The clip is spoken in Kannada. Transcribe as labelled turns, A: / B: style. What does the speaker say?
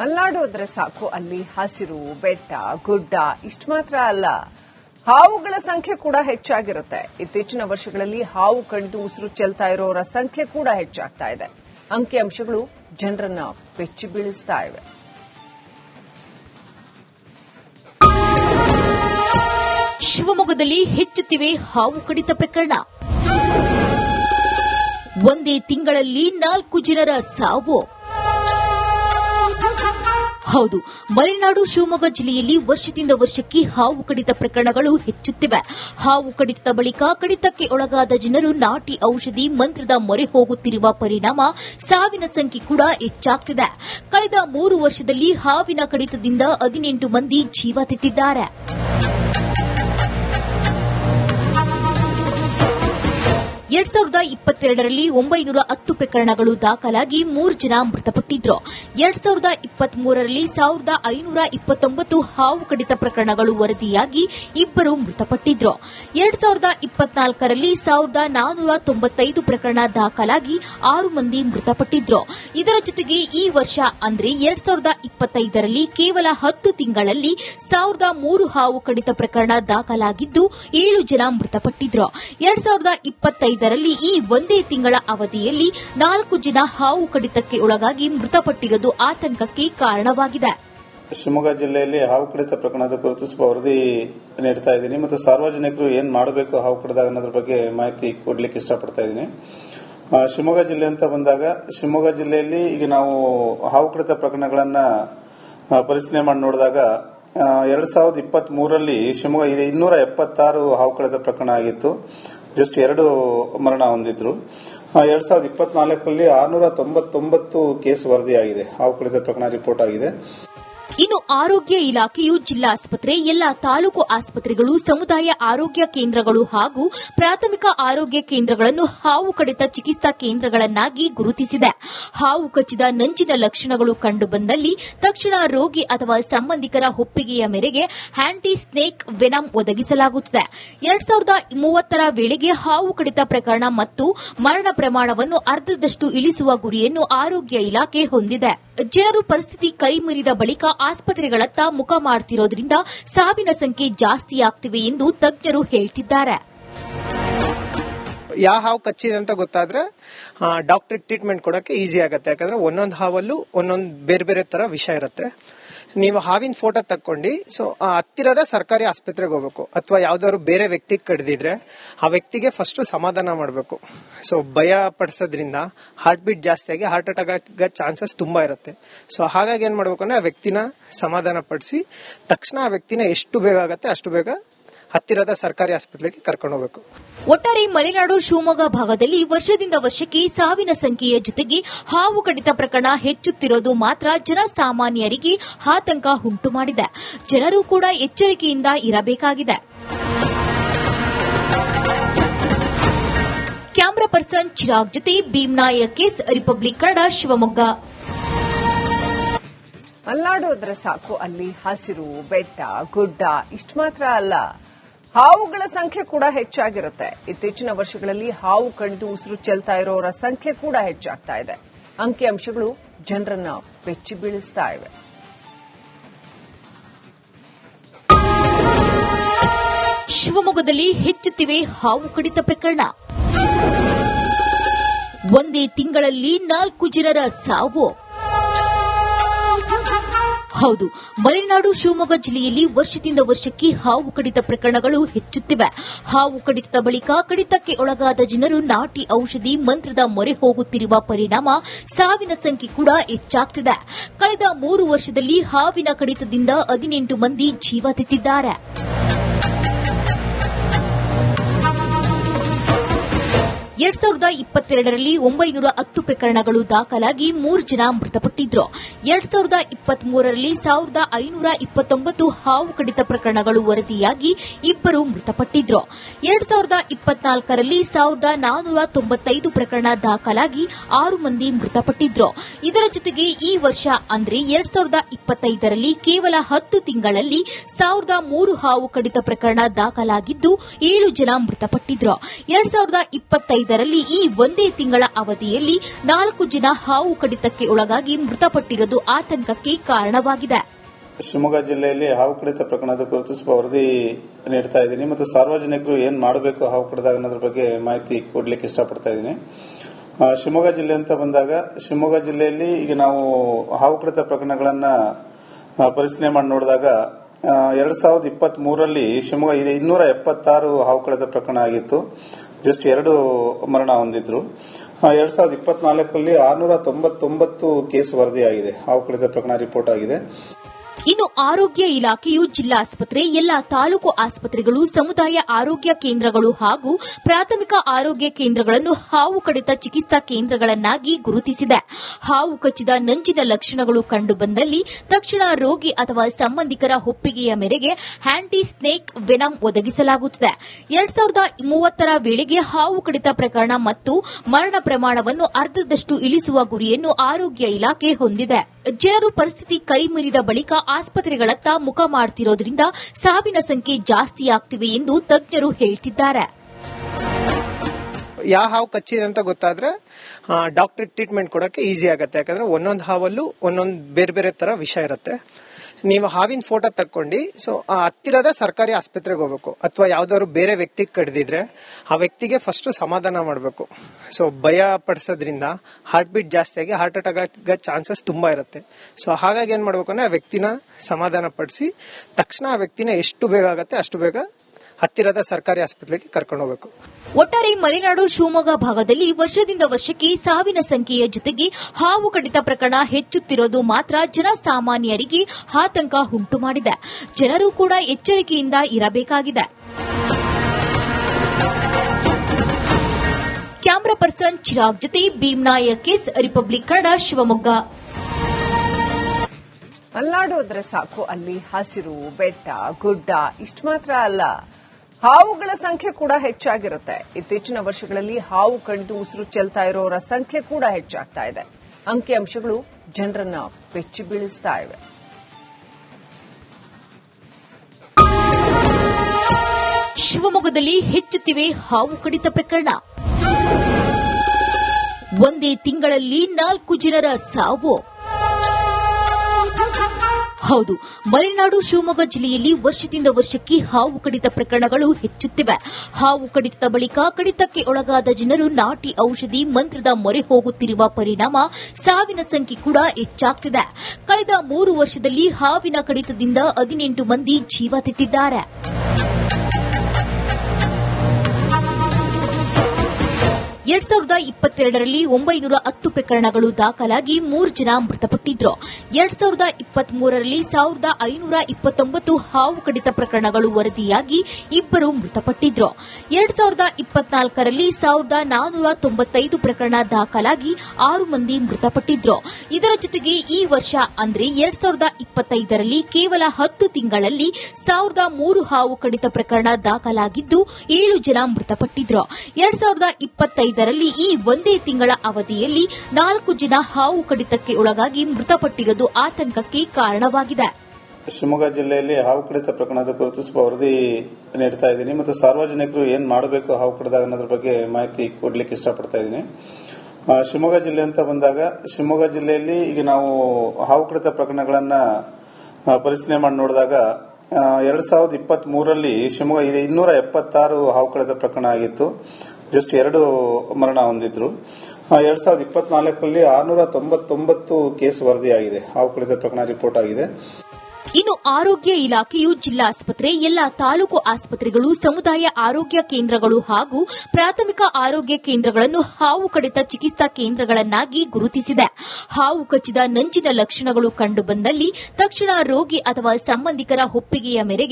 A: ಮಲ್ನಾಡು ಸಾಕು. ಅಲ್ಲಿ ಹಸಿರು, ಬೆಟ್ಟ, ಗುಡ್ಡ, ಇಷ್ಟು ಮಾತ್ರ ಅಲ್ಲ, ಹಾವುಗಳ ಸಂಖ್ಯೆ ಕೂಡ ಹೆಚ್ಚಾಗಿರುತ್ತೆ. ಇತ್ತೀಚಿನ ವರ್ಷಗಳಲ್ಲಿ ಹಾವು ಕಂಡು ಉಸಿರು ಚೆಲ್ತಾ ಇರೋರ ಸಂಖ್ಯೆ ಕೂಡ ಹೆಚ್ಚಾಗ್ತಾ ಇದೆ. ಅಂಕಿಅಂಶಗಳು ಜನರನ್ನ ಬೆಚ್ಚಿ ಬೀಳಿಸ್ತಾ ಇವೆ.
B: ಶಿವಮೊಗ್ಗದಲ್ಲಿ ಹೆಚ್ಚುತ್ತಿವೆ ಹಾವು ಕಡಿತ ಪ್ರಕರಣ. ಒಂದೇ ತಿಂಗಳಲ್ಲಿ ನಾಲ್ಕು ಜನರ ಸಾವು. ಹೌದು, ಮಲೆನಾಡು ಶಿವಮೊಗ್ಗ ಜಿಲ್ಲೆಯಲ್ಲಿ ವರ್ಷದಿಂದ ವರ್ಷಕ್ಕೆ ಹಾವು ಕಡಿತ ಪ್ರಕರಣಗಳು ಹೆಚ್ಚುತ್ತಿವೆ. ಹಾವು ಕಡಿತದ ಬಳಿಕ ಕಡಿತಕ್ಕೆ ಒಳಗಾದ ಜನರು ನಾಟಿ ಔಷಧಿ ಮಂತ್ರದ ಮೊರೆ ಹೋಗುತ್ತಿರುವ ಪರಿಣಾಮ ಸಾವಿನ ಸಂಖ್ಯೆ ಕೂಡ ಹೆಚ್ಚಾಗ್ತಿದೆ. ಕಳೆದ ಮೂರು ವರ್ಷದಲ್ಲಿ ಹಾವಿನ ಕಡಿತದಿಂದ ಹದಿನೆಂಟು ಮಂದಿ ಜೀವ ತೆತ್ತಿದ್ದಾರೆ. ಎರಡ್ ಸಾವಿರದ ಇಪ್ಪತ್ತೆರಡರಲ್ಲಿ ಒಂಬೈನೂರ ಹತ್ತು ಪ್ರಕರಣಗಳು ದಾಖಲಾಗಿ ಮೂರು ಜನ ಮೃತಪಟ್ಟಿದ್ರು. ಎರಡ್ ಸಾವಿರದ ಇಪ್ಪತ್ಮೂರರಲ್ಲಿ ಸಾವಿರದ ಐನೂರ ಇಪ್ಪತ್ತೊಂಬತ್ತು ಹಾವು ಕಡಿತ ಪ್ರಕರಣಗಳು ವರದಿಯಾಗಿ ಇಬ್ಬರು ಮೃತಪಟ್ಟಿದ್ರು. ಎರಡ್ ಸಾವಿರದ ಇಪ್ಪತ್ನಾಲ್ಕರಲ್ಲಿ ಸಾವಿರದ ನಾನೂರ ತೊಂಬತ್ತೈದು ಪ್ರಕರಣ ದಾಖಲಾಗಿ ಆರು ಮಂದಿ ಮೃತಪಟ್ಟಿದ್ರು. ಇದರ ಜೊತೆಗೆ ಈ ವರ್ಷ ಅಂದರೆ ಎರಡ್ ಸಾವಿರದ ಇಪ್ಪತ್ತೈದರಲ್ಲಿ ಕೇವಲ ಹತ್ತು ತಿಂಗಳಲ್ಲಿ ಸಾವಿರದ ಮೂರು ಹಾವು ಕಡಿತ ಪ್ರಕರಣ ದಾಖಲಾಗಿದ್ದು ಏಳು ಜನ ಮೃತಪಟ್ಟಿದ್ರು. ಎರಡ್ ಸಾವಿರದ ಇಪ್ಪತ್ತೈದರಲ್ಲಿ ಈ ಒಂದೇ ತಿಂಗಳ ಅವಧಿಯಲ್ಲಿ ನಾಲ್ಕು ಜನ ಹಾವು ಕಡಿತಕ್ಕೆ ಒಳಗಾಗಿ ಮೃತಪಟ್ಟಿರುವುದು ಆತಂಕಕ್ಕೆ ಕಾರಣವಾಗಿದೆ.
C: ಶಿವಮೊಗ್ಗ ಜಿಲ್ಲೆಯಲ್ಲಿ ಹಾವು ಕಡಿತ ಪ್ರಕರಣದ ಕುರಿತು ಸ್ವಲ್ಪ ವರದಿ ನೀಡ್ತಾ ಇದ್ದೀನಿ. ಮತ್ತು ಸಾರ್ವಜನಿಕರು ಏನ್ ಮಾಡಬೇಕು ಹಾವು ಕಡಿದಾಗ ಅನ್ನೋದ್ರ ಬಗ್ಗೆ ಮಾಹಿತಿ ಕೊಡ್ಲಿಕ್ಕೆ ಇಷ್ಟಪಡ್ತಾ ಇದ್ದೀನಿ. ಶಿವಮೊಗ್ಗ ಜಿಲ್ಲೆ ಅಂತ ಬಂದಾಗ, ಶಿವಮೊಗ್ಗ ಜಿಲ್ಲೆಯಲ್ಲಿ ಈಗ ನಾವು ಹಾವು ಕಡಿತ ಪ್ರಕರಣಗಳನ್ನ ಪರಿಶೀಲನೆ ಮಾಡಿ ನೋಡಿದಾಗ ಎರಡ್ ಸಾವಿರದ ಇಪ್ಪತ್ತ್ ಮೂರರಲ್ಲಿ ಶಿವಮೊಗ್ಗ ಇನ್ನೂರ ಎಪ್ಪತ್ತಾರು ಹಾವು ಕಡಿತ ಪ್ರಕರಣ ಆಗಿತ್ತು. ಜಸ್ಟ್ ಎರಡು ಮರಣ ಹೊಂದಿದ್ರು. ಎರಡ್ ಸಾವಿರದ ಇಪ್ಪತ್ನಾಲ್ಕರಲ್ಲಿ ಆರ್ನೂರ ತೊಂಬತ್ತೊಂಬತ್ತು ಕೇಸ್ ವರದಿಯಾಗಿದೆ. ಹಾವು ಕಡಿತ ಪ್ರಕರಣ ರಿಪೋರ್ಟ್ ಆಗಿದೆ.
B: ಇನ್ನು ಆರೋಗ್ಯ ಇಲಾಖೆಯು ಜಿಲ್ಲಾಸ್ಪತ್ರೆ ಎಲ್ಲಾ ತಾಲೂಕು ಆಸ್ಪತ್ರೆಗಳು, ಸಮುದಾಯ ಆರೋಗ್ಯ ಕೇಂದ್ರಗಳು ಹಾಗೂ ಪ್ರಾಥಮಿಕ ಆರೋಗ್ಯ ಕೇಂದ್ರಗಳನ್ನು ಹಾವು ಕಡಿತ ಚಿಕಿತ್ಸಾ ಕೇಂದ್ರಗಳನ್ನಾಗಿ ಗುರುತಿಸಿದೆ. ಹಾವು ಕಚ್ಚಿದ ನಂಜಿನ ಲಕ್ಷಣಗಳು ಕಂಡುಬಂದಲ್ಲಿ ತಕ್ಷಣ ರೋಗಿ ಅಥವಾ ಸಂಬಂಧಿಕರ ಒಪ್ಪಿಗೆಯ ಮೇರೆಗೆ ಹ್ಯಾಂಟಿ ಸ್ನೇಕ್ ವೆನಮ್ ಒದಗಿಸಲಾಗುತ್ತದೆ. ಎರಡ್ ಸಾವಿರದ ಮೂವತ್ತರ ವೇಳೆಗೆ ಹಾವು ಕಡಿತ ಪ್ರಕರಣ ಮತ್ತು ಮರಣ ಪ್ರಮಾಣವನ್ನು ಅರ್ಧದಷ್ಟು ಇಳಿಸುವ ಗುರಿಯನ್ನು ಆರೋಗ್ಯ ಇಲಾಖೆ ಹೊಂದಿದೆ. ಜನರು ಪರಿಸ್ಥಿತಿ ಕೈಮೀರಿದ ಬಳಿಕ ಆಸ್ಪತ್ರೆಗಳತ್ತ ಮುಖ ಮಾಡುತ್ತಿರೋದ್ರಿಂದ ಸಾವಿನ ಸಂಖ್ಯೆ ಜಾಸ್ತಿಯಾಗ್ತಿವೆ ಎಂದು ತಜ್ಞರು ಹೇಳ್ತಿದ್ದಾರೆ.
D: ಯಾವ ಹಾವು ಕಚ್ಚಿದೆ ಅಂತ ಗೊತ್ತಾದ್ರೆ ಡಾಕ್ಟರ್ ಟ್ರೀಟ್ಮೆಂಟ್ ಕೊಡಕ್ಕೆ ಈಸಿ ಆಗುತ್ತೆ. ಯಾಕಂದ್ರೆ ಒಂದೊಂದು ಹಾವಲ್ಲೂ ಒಂದೊಂದು ಬೇರೆ ಬೇರೆ ತರ ವಿಷ ಇರುತ್ತೆ. ನೀವು ಹಾವಿನ ಫೋಟೋ ತಕ್ಕೊಂಡು ಸೊ ಆ ಹತ್ತಿರದ ಸರ್ಕಾರಿ ಆಸ್ಪತ್ರೆಗೆ ಹೋಗ್ಬೇಕು. ಅಥವಾ ಯಾವ್ದಾದ್ರು ಬೇರೆ ವ್ಯಕ್ತಿಗೆ ಕಡ್ದಿದ್ರೆ, ಆ ವ್ಯಕ್ತಿಗೆ ಫಸ್ಟ್ ಸಮಾಧಾನ ಮಾಡಬೇಕು. ಸೊ ಭಯ ಪಡಿಸೋದ್ರಿಂದ ಹಾರ್ಟ್ ಬೀಟ್ ಜಾಸ್ತಿ ಆಗಿ ಹಾರ್ಟ್ ಅಟ್ಯಾಕ್ ಆಗೋ ಚಾನ್ಸಸ್ ತುಂಬಾ ಇರುತ್ತೆ. ಸೊ ಹಾಗಾಗಿ ಏನ್ ಮಾಡ್ಬೇಕು ಅಂದ್ರೆ ಆ ವ್ಯಕ್ತಿನ ಸಮಾಧಾನ ಪಡಿಸಿ, ತಕ್ಷಣ ಆ ವ್ಯಕ್ತಿನ ಎಷ್ಟು ಬೇಗ ಆಗತ್ತೆ ಅಷ್ಟು ಬೇಗ ಹತ್ತಿರದ ಸರ್ಕಾರಿ ಆಸ್ಪತ್ರೆಗೆ ಕರ್ಕೊಂಡು ಹೋಗಬೇಕು.
B: ಒಟ್ಟಾರೆ ಮಲೆನಾಡು ಶಿವಮೊಗ್ಗ ಭಾಗದಲ್ಲಿ ವರ್ಷದಿಂದ ವರ್ಷಕ್ಕೆ ಸಾವಿನ ಸಂಖ್ಯೆಯ ಜೊತೆಗೆ ಹಾವು ಕಡಿತ ಪ್ರಕರಣ ಹೆಚ್ಚುತ್ತಿರೋದು ಮಾತ್ರ ಜನಸಾಮಾನ್ಯರಿಗೆ ಆತಂಕ ಉಂಟು ಮಾಡಿದೆ. ಜನರು ಕೂಡ ಎಚ್ಚರಿಕೆಯಿಂದ ಇರಬೇಕಾಗಿದೆ. ಕ್ಯಾಮರಾ ಪರ್ಸನ್ ಚಿರಾಗ್ ಜೊತೆ ಭೀಮ್ನಾಯಕ್ ಎಸ್ ರಿಪಬ್ಲಿಕ್ ಕನ್ನಡ ಶಿವಮೊಗ್ಗ.
A: ಅಲ್ಲಾಡೋದ್ರೆ ಸಾಕು ಅಲ್ಲಿ ಹಸಿರು ಬೆಟ್ಟ ಗುಡ್ಡ ಇಷ್ಟು ಮಾತ್ರ ಅಲ್ಲ. ಹಾವುಗಳ ಸಂಖ್ಯೆ ಕೂಡ ಹೆಚ್ಚಾಗಿರುತ್ತೆ. ಇತ್ತೀಚಿನ ವರ್ಷಗಳಲ್ಲಿ ಹಾವು ಕಂಡು ಉಸಿರು ಚೆಲ್ತಾ ಇರೋರ ಸಂಖ್ಯೆ ಕೂಡ ಹೆಚ್ಚಾಗ್ತಾ ಇದೆ. ಅಂಕಿಅಂಶಗಳು ಜನರನ್ನ ಬೆಚ್ಚಿ ಬೀಳಿಸ್ತಾ ಇವೆ.
B: ಶಿವಮೊಗ್ಗದಲ್ಲಿ ಹೆಚ್ಚುತ್ತಿವೆ ಹಾವು ಕಡಿತ ಪ್ರಕರಣ. ಒಂದೇ ತಿಂಗಳಲ್ಲಿ ನಾಲ್ಕು ಜನರ ಸಾವು. ಹೌದು, ಮಲೆನಾಡು ಶಿವಮೊಗ್ಗ ಜಿಲ್ಲೆಯಲ್ಲಿ ವರ್ಷದಿಂದ ವರ್ಷಕ್ಕೆ ಹಾವು ಕಡಿತ ಪ್ರಕರಣಗಳು ಹೆಚ್ಚುತ್ತಿವೆ. ಹಾವು ಕಡಿತದ ಬಳಿಕ ಕಡಿತಕ್ಕೆ ಒಳಗಾದ ಜನರು ನಾಟಿ ಔಷಧಿ ಮಂತ್ರದ ಮೊರೆ ಹೋಗುತ್ತಿರುವ ಪರಿಣಾಮ ಸಾವಿನ ಸಂಖ್ಯೆ ಕೂಡ ಹೆಚ್ಚಾಗ್ತಿದೆ. ಕಳೆದ ಮೂರು ವರ್ಷದಲ್ಲಿ ಹಾವಿನ ಕಡಿತದಿಂದ ಹದಿನೆಂಟು ಮಂದಿ ಜೀವ ತೆತ್ತಿದ್ದಾರೆ. ಎರಡ್ ಸಾವಿರದ ಇಪ್ಪತ್ತೆರಡರಲ್ಲಿ ಒಂಬೈನೂರ ಹತ್ತು ಪ್ರಕರಣಗಳು ದಾಖಲಾಗಿ ಮೂರು ಜನ ಮೃತಪಟ್ಟಿದ್ರು. ಎರಡ್ ಸಾವಿರದ ಇಪ್ಪತ್ಮೂರರಲ್ಲಿ ಸಾವಿರದ ಐನೂರ ಇಪ್ಪತ್ತೊಂಬತ್ತು ಹಾವು ಕಡಿತ ಪ್ರಕರಣಗಳು ವರದಿಯಾಗಿ ಇಬ್ಬರು ಮೃತಪಟ್ಟಿದ್ರು. ಎರಡ್ ಸಾವಿರದ ಇಪ್ಪತ್ನಾಲ್ಕರಲ್ಲಿ ಸಾವಿರದ ನಾನೂರ ತೊಂಬತ್ತೈದು ಪ್ರಕರಣ ದಾಖಲಾಗಿ ಆರು ಮಂದಿ ಮೃತಪಟ್ಟಿದ್ರು. ಇದರ ಜೊತೆಗೆ ಈ ವರ್ಷ ಅಂದರೆ ಎರಡ್ ಸಾವಿರದ ಇಪ್ಪತ್ತೈದರಲ್ಲಿ ಕೇವಲ ಹತ್ತು ತಿಂಗಳಲ್ಲಿ ಸಾವಿರದ ಮೂರು ಹಾವು ಕಡಿತ ಪ್ರಕರಣ ದಾಖಲಾಗಿದ್ದು ಏಳು ಜನ ಮೃತಪಟ್ಟಿದ್ರು. ಎರಡ್ ಸಾವಿರದ ಇಪ್ಪತ್ತೈದು ಇಪ್ಪತ್ತೈದರಲ್ಲಿ ಈ ಒಂದೇ ತಿಂಗಳ ಅವಧಿಯಲ್ಲಿ ನಾಲ್ಕು ಜನ ಹಾವು ಕಡಿತಕ್ಕೆ ಒಳಗಾಗಿ ಮೃತಪಟ್ಟಿರುವುದು ಆತಂಕಕ್ಕೆ ಕಾರಣವಾಗಿದೆ.
C: ಶಿವಮೊಗ್ಗ ಜಿಲ್ಲೆಯಲ್ಲಿ ಹಾವು ಕಡಿತ ಪ್ರಕರಣದ ಕುರಿತು ಸ್ವಲ್ಪ ವರದಿ ನೀಡ್ತಾ ಇದ್ದೀನಿ ಮತ್ತು ಸಾರ್ವಜನಿಕರು ಏನ್ ಮಾಡಬೇಕು ಹಾವು ಕಡಿದಾಗ ಅನ್ನೋದ್ರ ಬಗ್ಗೆ ಮಾಹಿತಿ ಕೊಡಲಿಕ್ಕೆ ಇಷ್ಟಪಡ್ತಾ ಇದ್ದೀನಿ. ಶಿವಮೊಗ್ಗ ಜಿಲ್ಲೆ ಅಂತ ಬಂದಾಗ ಶಿವಮೊಗ್ಗ ಜಿಲ್ಲೆಯಲ್ಲಿ ಈಗ ನಾವು ಹಾವು ಕಡಿತ ಪ್ರಕರಣಗಳನ್ನ ಪರಿಶೀಲನೆ ಮಾಡಿ ನೋಡಿದಾಗ ಎರಡ್ ಸಾವಿರದ ಇಪ್ಪತ್ತ್ ಮೂರರಲ್ಲಿ ಶಿವಮೊಗ್ಗ ಇನ್ನೂರ ಎಪ್ಪತ್ತಾರು ಹಾವು ಕಡಿತ ಪ್ರಕರಣ ಆಗಿತ್ತು. ಜಸ್ಟ್ ಎರಡು ಮರಣ ಹೊಂದಿದ್ರು. ಎರಡ್ ಸಾವಿರದ ಇಪ್ಪತ್ನಾಲ್ಕರಲ್ಲಿ ಆರ್ನೂರ ತೊಂಬತ್ತೊಂಬತ್ತು ಕೇಸ್ ವರದಿಯಾಗಿದೆ. ಹಾವು ಕಡಿತ ಪ್ರಕರಣ ರಿಪೋರ್ಟ್ ಆಗಿದೆ.
B: ಇನ್ನು ಆರೋಗ್ಯ ಇಲಾಖೆಯು ಜಿಲ್ಲಾಸ್ಪತ್ರೆ, ಎಲ್ಲಾ ತಾಲೂಕು ಆಸ್ಪತ್ರೆಗಳು, ಸಮುದಾಯ ಆರೋಗ್ಯ ಕೇಂದ್ರಗಳು ಹಾಗೂ ಪ್ರಾಥಮಿಕ ಆರೋಗ್ಯ ಕೇಂದ್ರಗಳನ್ನು ಹಾವು ಕಡಿತ ಚಿಕಿತ್ಸಾ ಕೇಂದ್ರಗಳನ್ನಾಗಿ ಗುರುತಿಸಿದೆ. ಹಾವು ಕಚ್ಚಿದ ನಂಜಿದ ಲಕ್ಷಣಗಳು ಕಂಡುಬಂದಲ್ಲಿ ತಕ್ಷಣ ರೋಗಿ ಅಥವಾ ಸಂಬಂಧಿಕರ ಒಪ್ಪಿಗೆಯ ಮೇರೆಗೆ ಹ್ಯಾಂಟಿ ಸ್ನೇಕ್ ವೆನಮ್ ಒದಗಿಸಲಾಗುತ್ತದೆ. ಎರಡ್ ಸಾವಿರದ ಮೂವತ್ತರ ವೇಳೆಗೆ ಹಾವು ಕಡಿತ ಪ್ರಕರಣ ಮತ್ತು ಮರಣ ಪ್ರಮಾಣವನ್ನು ಅರ್ಧದಷ್ಟು ಇಳಿಸುವ ಗುರಿಯನ್ನು ಆರೋಗ್ಯ ಇಲಾಖೆ ಹೊಂದಿದೆ. ಜನರು ಪರಿಸ್ಥಿತಿ ಕೈಮೀರಿದ ಬಳಿಕ ಆಸ್ಪತ್ರೆಗಳತ್ತ ಮುಖ ಮಾಡುತ್ತಿರೋದ್ರಿಂದ ಸಾವಿನ ಸಂಖ್ಯೆ ಜಾಸ್ತಿಯಾಗ್ತಿವೆ ಎಂದು ತಜ್ಞರು ಹೇಳ್ತಿದ್ದಾರೆ.
D: ಯಾವ ಹಾವು ಕಚ್ಚಿದೆ ಅಂತ ಗೊತ್ತಾದ್ರೆ ಡಾಕ್ಟರ್ ಟ್ರೀಟ್ಮೆಂಟ್ ಕೊಡಕ್ಕೆ ಈಸಿ ಆಗುತ್ತೆ. ಯಾಕಂದ್ರೆ ಒಂದೊಂದು ಹಾವಲ್ಲೂ ಒಂದೊಂದು ಬೇರೆ ಬೇರೆ ತರ ವಿಷ ಇರುತ್ತೆ. ನೀವು ಹಾವಿನ ಫೋಟೋ ತಕ್ಕೊಂಡು ಸೊ ಆ ಹತ್ತಿರದ ಸರ್ಕಾರಿ ಆಸ್ಪತ್ರೆಗೆ ಹೋಗ್ಬೇಕು. ಅಥವಾ ಯಾವ್ದಾದ್ರು ಬೇರೆ ವ್ಯಕ್ತಿಗೆ ಕಡ್ದಿದ್ರೆ, ಆ ವ್ಯಕ್ತಿಗೆ ಫಸ್ಟ್ ಸಮಾಧಾನ ಮಾಡಬೇಕು. ಸೊ ಭಯ ಪಡಿಸೋದ್ರಿಂದ ಹಾರ್ಟ್ ಬೀಟ್ ಜಾಸ್ತಿ ಆಗಿ ಹಾರ್ಟ್ ಅಟ್ಯಾಕ್ ಆಗೋ ಚಾನ್ಸಸ್ ತುಂಬಾ ಇರುತ್ತೆ. ಸೊ ಹಾಗಾಗಿ ಏನ್ ಮಾಡ್ಬೇಕು ಅಂದ್ರೆ, ಆ ವ್ಯಕ್ತಿನ ಸಮಾಧಾನ ಪಡಿಸಿ, ತಕ್ಷಣ ಆ ವ್ಯಕ್ತಿನ ಎಷ್ಟು ಬೇಗ ಆಗತ್ತೆ ಅಷ್ಟು ಬೇಗ ಹತ್ತಿರದ ಸರ್ಕಾರಿ ಆಸ್ಪತ್ರೆಗೆ ಕರ್ಕೊಂಡು ಹೋಗಬೇಕು.
B: ಒಟ್ಟಾರೆ ಮಲೆನಾಡು ಶಿವಮೊಗ್ಗ ಭಾಗದಲ್ಲಿ ವರ್ಷದಿಂದ ವರ್ಷಕ್ಕೆ ಸಾವಿನ ಸಂಖ್ಯೆಯ ಜೊತೆಗೆ ಹಾವು ಕಡಿತ ಪ್ರಕರಣ ಹೆಚ್ಚುತ್ತಿರೋದು ಮಾತ್ರ ಜನಸಾಮಾನ್ಯರಿಗೆ ಆತಂಕ ಉಂಟು ಮಾಡಿದೆ. ಜನರು ಕೂಡ ಎಚ್ಚರಿಕೆಯಿಂದ ಇರಬೇಕಾಗಿದೆ. ಕ್ಯಾಮರಾ ಪರ್ಸನ್ ಚಿರಾಗ್ ಜೊತೆ ಭೀಮ್ನಾಯಕ್ ಎಸ್ ರಿಪಬ್ಲಿಕ್ ಕನ್ನಡ ಶಿವಮೊಗ್ಗ.
A: ಮಲ್ನಾಡು ಅಂದ್ರೆ ಸಾಕು. ಅಲ್ಲಿ ಹಸಿರು ಬೆಟ್ಟ ಗುಡ್ಡ ಇಷ್ಟು ಮಾತ್ರ ಅಲ್ಲ. ಹಾವುಗಳ ಸಂಖ್ಯೆ ಕೂಡ ಹೆಚ್ಚಾಗಿರುತ್ತೆ. ಇತ್ತೀಚಿನ ವರ್ಷಗಳಲ್ಲಿ ಹಾವು ಕಡಿದು ಉಸಿರು ಚೆಲ್ತಾ ಇರೋರ ಸಂಖ್ಯೆ ಕೂಡ ಹೆಚ್ಚಾಗ್ತಾ ಇದೆ. ಅಂಕಿಅಂಶಗಳು ಜನರನ್ನ ಬೆಚ್ಚಿ ಬೀಳಿಸ್ತಾ ಇವೆ.
B: ಶಿವಮೊಗ್ಗದಲ್ಲಿ ಹೆಚ್ಚುತ್ತಿವೆ ಹಾವು ಕಡಿತ ಪ್ರಕರಣ. ಒಂದೇ ತಿಂಗಳಲ್ಲಿ ನಾಲ್ಕು ಜನರ ಸಾವು. ಹೌದು, ಮಲೆನಾಡು ಶಿವಮೊಗ್ಗ ಜಿಲ್ಲೆಯಲ್ಲಿ ವರ್ಷದಿಂದ ವರ್ಷಕ್ಕೆ ಹಾವು ಕಡಿತ ಪ್ರಕರಣಗಳು ಹೆಚ್ಚುತ್ತಿವೆ. ಹಾವು ಕಡಿತದ ಬಳಿಕ ಕಡಿತಕ್ಕೆ ಒಳಗಾದ ಜನರು ನಾಟಿ ಔಷಧಿ ಮಂತ್ರದ ಮೊರೆ ಹೋಗುತ್ತಿರುವ ಪರಿಣಾಮ ಸಾವಿನ ಸಂಖ್ಯೆ ಕೂಡ ಹೆಚ್ಚಾಗ್ತಿದೆ. ಕಳೆದ ಮೂರು ವರ್ಷದಲ್ಲಿ ಹಾವಿನ ಕಡಿತದಿಂದ ಹದಿನೆಂಟು ಮಂದಿ ಜೀವ ತೆತ್ತಿದ್ದಾರೆ. ಎರಡ್ ಸಾವಿರದ ಇಪ್ಪತ್ತೆರಡರಲ್ಲಿ ಒಂಬೈನೂರ ಹತ್ತು ಪ್ರಕರಣಗಳು ದಾಖಲಾಗಿ ಮೂರು ಜನ ಮೃತಪಟ್ಟಿದ್ರು. ಎರಡ್ ಸಾವಿರದ ಇಪ್ಪತ್ಮೂರರಲ್ಲಿ ಸಾವಿರದ ಐನೂರ ಇಪ್ಪತ್ತೊಂಬತ್ತು ಹಾವು ಕಡಿತ ಪ್ರಕರಣಗಳು ವರದಿಯಾಗಿ ಇಬ್ಬರು ಮೃತಪಟ್ಟಿದ್ರು. ಎರಡ್ ಸಾವಿರದ ಇಪ್ಪತ್ನಾಲ್ಕರಲ್ಲಿ ಸಾವಿರದ ನಾನೂರ ತೊಂಬತ್ತೈದು ಪ್ರಕರಣ ದಾಖಲಾಗಿ ಆರು ಮಂದಿ ಮೃತಪಟ್ಟಿದ್ರು. ಇದರ ಜೊತೆಗೆ ಈ ವರ್ಷ ಅಂದರೆ ಎರಡ್ ಸಾವಿರದ ಇಪ್ಪತ್ತೈದರಲ್ಲಿ ಕೇವಲ ಹತ್ತು ತಿಂಗಳಲ್ಲಿ ಸಾವಿರದ ಮೂರು ಹಾವು ಕಡಿತ ಪ್ರಕರಣ ದಾಖಲಾಗಿದ್ದು ಏಳು ಜನ ಮೃತಪಟ್ಟಿದ್ರು. ಎರಡ್ ಸಾವಿರದ ಇಪ್ಪತ್ತೈದರಲ್ಲಿ ಈ ಒಂದೇ ತಿಂಗಳ ಅವಧಿಯಲ್ಲಿ ನಾಲ್ಕು ಜನ ಹಾವು ಕಡಿತಕ್ಕೆ ಒಳಗಾಗಿ ಮೃತಪಟ್ಟಿರುವುದು ಆತಂಕಕ್ಕೆ ಕಾರಣವಾಗಿದೆ.
C: ಶಿವಮೊಗ್ಗ ಜಿಲ್ಲೆಯಲ್ಲಿ ಹಾವು ಕಡಿತ ಪ್ರಕರಣದ ಕುರಿತು ವರದಿ ನೀಡ್ತಾ ಇದ್ದೀನಿ ಮತ್ತು ಸಾರ್ವಜನಿಕರು ಏನ್ ಮಾಡಬೇಕು, ಹಾವು ಕಡಿದಾಗ ಅನ್ನೋದ್ರ ಬಗ್ಗೆ ಮಾಹಿತಿ ಕೊಡ್ಲಿಕ್ಕೆ ಇಷ್ಟಪಡ್ತಾ ಇದ್ದೀನಿ. ಶಿವಮೊಗ್ಗ ಜಿಲ್ಲೆ ಅಂತ ಬಂದಾಗ, ಶಿವಮೊಗ್ಗ ಜಿಲ್ಲೆಯಲ್ಲಿ ಈಗ ನಾವು ಹಾವು ಕಡಿತ ಪ್ರಕರಣಗಳನ್ನ ಪರಿಶೀಲನೆ ಮಾಡಿ ನೋಡಿದಾಗ ಎರಡ್ ಸಾವಿರದ ಇಪ್ಪತ್ತ್ ಮೂರರಲ್ಲಿ ಶಿವಮೊಗ್ಗ ಇನ್ನೂರ ಎಪ್ಪತ್ತಾರು ಹಾವು ಕಡಿತ ಪ್ರಕರಣ ಆಗಿತ್ತು. ಜಸ್ಟ್ ಎರಡು ಮರಣ ಹೊಂದಿದ್ರು. ಎರಡ್ ಸಾವಿರದ ಇಪ್ಪತ್ನಾಲ್ಕರಲ್ಲಿ ಆರ್ನೂರ ತೊಂಬತ್ತೊಂಬತ್ತು ಕೇಸ್ ವರದಿಯಾಗಿದೆ ಹಾವು ಕಡಿತ ಪ್ರಕರಣ ರಿಪೋರ್ಟ್ ಆಗಿದೆ.
B: ಇನ್ನು ಆರೋಗ್ಯ ಇಲಾಖೆಯು ಜಿಲ್ಲಾಸ್ಪತ್ರೆ ಎಲ್ಲಾ ತಾಲೂಕು ಆಸ್ಪತ್ರೆಗಳು, ಸಮುದಾಯ ಆರೋಗ್ಯ ಕೇಂದ್ರಗಳು ಹಾಗೂ ಪ್ರಾಥಮಿಕ ಆರೋಗ್ಯ ಕೇಂದ್ರಗಳನ್ನು ಹಾವು ಕಡಿತ ಚಿಕಿತ್ಸಾ ಕೇಂದ್ರಗಳನ್ನಾಗಿ ಗುರುತಿಸಿದೆ. ಹಾವು ಕಚ್ಚಿದ ನಂಜಿನ ಲಕ್ಷಣಗಳು ಕಂಡುಬಂದಲ್ಲಿ ತಕ್ಷಣ ರೋಗಿ ಅಥವಾ ಸಂಬಂಧಿಕರ ಒಪ್ಪಿಗೆಯ ಮೇರೆಗೆ